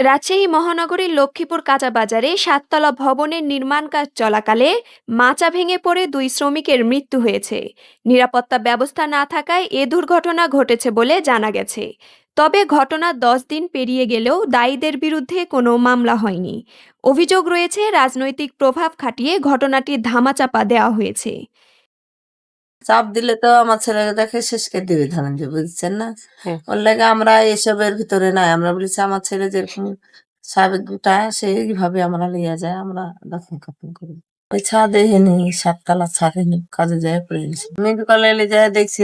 রাজশাহী মহানগরীর লক্ষ্মীপুর কাঁচাবাজারে সাততলা ভবনের নির্মাণ কাজ চলাকালে মাচা ভেঙে পড়ে দুই শ্রমিকের মৃত্যু হয়েছে। নিরাপত্তা ব্যবস্থা না থাকায় এ দুর্ঘটনা ঘটেছে বলে জানা গেছে। তবে ঘটনার দশ দিন পেরিয়ে গেলেও দায়ীদের বিরুদ্ধে কোনো মামলা হয়নি। অভিযোগ রয়েছে, রাজনৈতিক প্রভাব খাটিয়ে ঘটনাটি ধামাচাপা দেওয়া হয়েছে। চাপ দিলে তো আমার ছেলেরা দেখে শেষ করে দিবে ধনঞ্জয় বুঝছেন না? হ্যাঁ। ওর লাগে আমরা এসবের ভিতরে নাই। আমরা বলেছি আমার ছেলে যেরকম সাবেক দুটা সেইভাবে আমরা লিয়ে যায় আমরা দফন কাফন করি। ওই ছাদে হেনি সাততলা ছাদে হেনি কাজে যায় পড়েছি। মেডিকেল এলে যায় দেখছি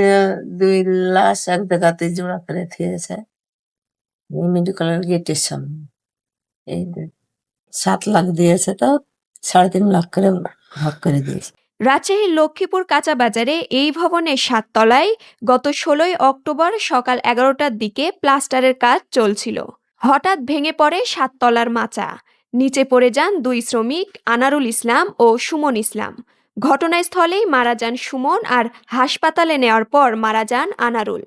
দুই লাশ এক জায়গাতে জোড়া করে থিয়েছে। মেডিকেলের গেটের সামনে। এই যে সাত লাখ দিয়েছে তো সাড়ে তিন লাখ করে ভাগ করে দিয়েছে। রাজশাহীর লক্ষ্মীপুর কাঁচা বাজারে এই ভবনের সাততলায় গত ষোলোই অক্টোবর সকাল এগারোটার দিকে প্লাস্টারের কাজ চলছিল। হঠাৎ ভেঙে পড়ে সাততলার মাচা। নিচে পড়ে যান দুই শ্রমিক, আনারুল ইসলাম ও সুমন ইসলাম। ঘটনাস্থলেই মারা যান সুমন আর হাসপাতালে নেওয়ার পর মারা যান আনারুল।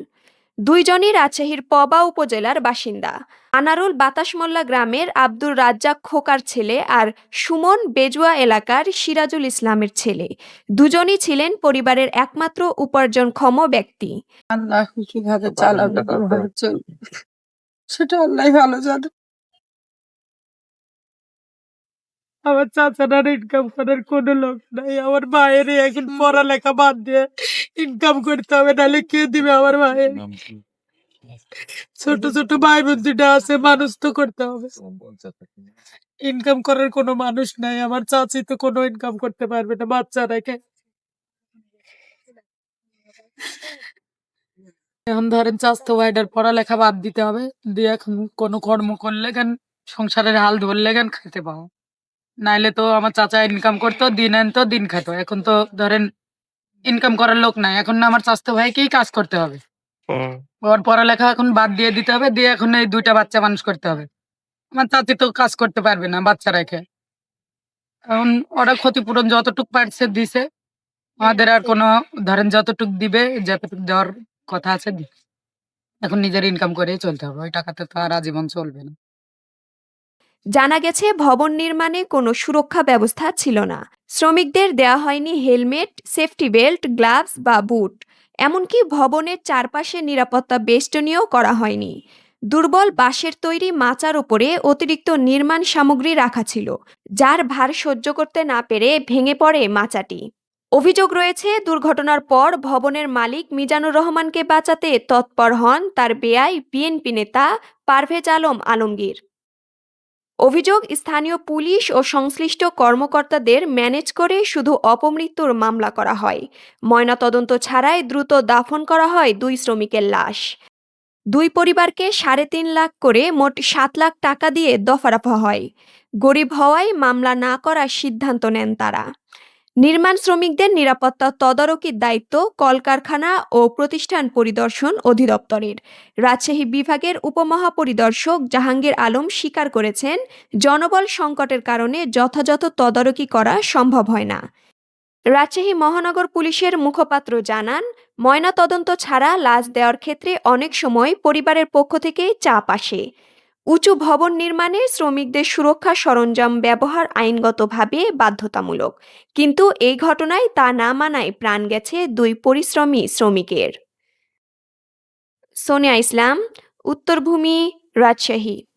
দুইজনই রাজশাহীর পবা উপজেলার বাসিন্দা। আনারুল বাতাসমোল্লা গ্রামের আব্দুর রাজ্জাক খোকার ছেলে আর সুমন বেজুয়া এলাকার সিরাজুল ইসলামের ছেলে। দুজনই ছিলেন পরিবারের একমাত্র উপার্জনক্ষম ব্যক্তি। সেটা আল্লাহ ভালো জানে। আমার চাচারার ইনকাম করার কোনো লোক নাই, আমার মায়ের এখন পড়ালেখা বাদ দিয়ে ইনকাম করতে হবে নাহলে কে দিবে আমার মায়ের ছোট ছোট ভাই বোন দুটা আছে মানুষ তো করতে হবে। ইনকাম করার কোনো মানুষ নাই আমার চাচি তো কোনো ইনকাম করতে পারবে না বাচ্চা রেখে এখন ধরেন স্বাস্থ্য ভাইটার পড়ালেখা বাদ দিতে হবে দিয়ে এখন কোনো কর্ম করলে কেন সংসারের হাল ধরলে কেন খেতে পাবো? নাইলে তো আমার চাচা ইনকাম করতো দিন আনতো দিন খেত। এখন তো ধরেন ইনকাম করার লোক নাই। এখন না আমার স্বাস্থ্য ভাইকেই কাজ করতে হবে। ওর পড়ালেখা এখন বাদ দিয়ে দিতে হবে দিয়ে এখন এই দুইটা বাচ্চা মানুষ করতে হবে। আমার চাচি তো কাজ করতে পারবে না বাচ্চা রেখে। এখন ওরা ক্ষতিপূরণ যতটুক পারছে দিছে আমাদের আর কোনো ধরেন যতটুক দিবে যতটুক দেওয়ার কথা আছে এখন নিজের ইনকাম করেই চলতে হবে ওই টাকাতে তো আর আজীবন চলবে না। জানা গেছে, ভবন নির্মাণে কোনো সুরক্ষা ব্যবস্থা ছিল না। শ্রমিকদের দেয়া হয়নি হেলমেট, সেফটি বেল্ট, গ্লাভস বা বুট। এমনকি ভবনের চারপাশে নিরাপত্তা বেষ্টনীও করা হয়নি। দুর্বল বাঁশের তৈরি মাচার উপরে অতিরিক্ত নির্মাণ সামগ্রী রাখা ছিল, যার ভার সহ্য করতে না পেরে ভেঙে পড়ে মাচাটি। অভিযোগ রয়েছে, দুর্ঘটনার পর ভবনের মালিক মিজানুর রহমানকে বাঁচাতে তৎপর হন তার বেয়াই বিএনপি নেতা পারভেজ আলম আলমগীর। অভিযোগ, স্থানীয় পুলিশ ও সংশ্লিষ্ট কর্মকর্তাদের ম্যানেজ করে শুধু অপমৃত্যুর মামলা করা হয়। ময়নাতদন্ত ছাড়াই দ্রুত দাফন করা হয় দুই শ্রমিকের লাশ। দুই পরিবারকে সাড়ে তিন লাখ করে মোট সাত লাখ টাকা দিয়ে দফারফা হয়। গরিব হওয়ায় মামলা না করার সিদ্ধান্ত নেন তারা। নির্মাণ শ্রমিকদের নিরাপত্তা তদারকির দায়িত্ব কলকারখানা ও প্রতিষ্ঠান পরিদর্শন অধিদপ্তরের। রাজশাহী বিভাগের উপমহাপরিদর্শক জাহাঙ্গীর আলম স্বীকার করেছেন, জনবল সংকটের কারণে যথাযথ তদারকি করা সম্ভব হয় না। রাজশাহী মহানগর পুলিশের মুখপাত্র জানান, ময়নাতদন্ত ছাড়া লাশ দেওয়ার ক্ষেত্রে অনেক সময় পরিবারের পক্ষ থেকে চাপ আসে। উঁচু ভবন নির্মাণে শ্রমিকদের সুরক্ষা সরঞ্জাম ব্যবহার আইনগতভাবে বাধ্যতামূলক। কিন্তু এই ঘটনায় তা না মানায় প্রাণ গেছে দুই পরিশ্রমী শ্রমিকের। সোনিয়া ইসলাম, উত্তরভূমি, রাজশাহী।